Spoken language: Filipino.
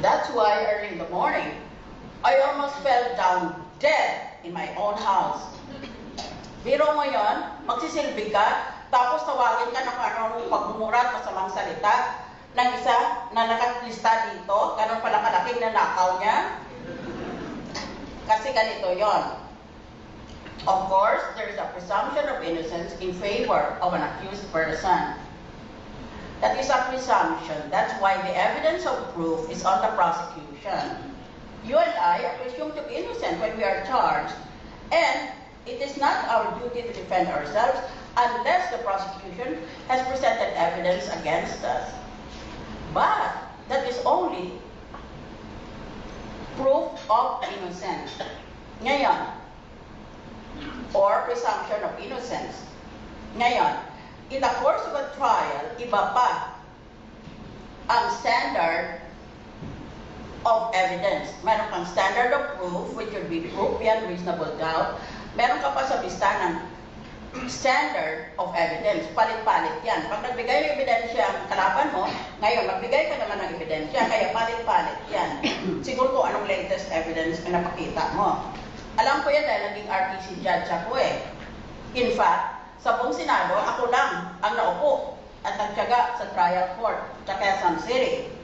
That's why early in the morning, I almost fell down dead in my own house. Biro mo yon, magsisilbi ka, tapos tawagin ka ng anong pagmumura at masamang salita ng isa na nakatlista dito, ganun pala kalaking nanakaw niya. Kasi ganito yon. Of course, there is a presumption of innocence in favor of an accused person. That is a presumption. That's why the evidence of proof is on the prosecution. You and I are presumed to be innocent when we are charged, and it is not our duty to defend ourselves unless the prosecution has presented evidence against us. But that is only proof of innocence. Ngayon, or presumption of innocence. Ngayon, in the course of a trial, iba pa ang standard of evidence. Meron kang standard of proof, which would be proof beyond reasonable doubt. Meron ka pa sa listahan ng standard of evidence. Palit-palit yan. Pag nagbigay ng ebidensya ang kalaban mo, ngayon, magbigay ka naman ng ebidensya, kaya palit-palit yan. Siguro kung anong latest evidence na napakita mo. Alam ko yan dahil naging RTC judge ako eh. In fact, sa buong Senado, ako lang ang naupo at nagtyaga sa trial court sa Quezon City.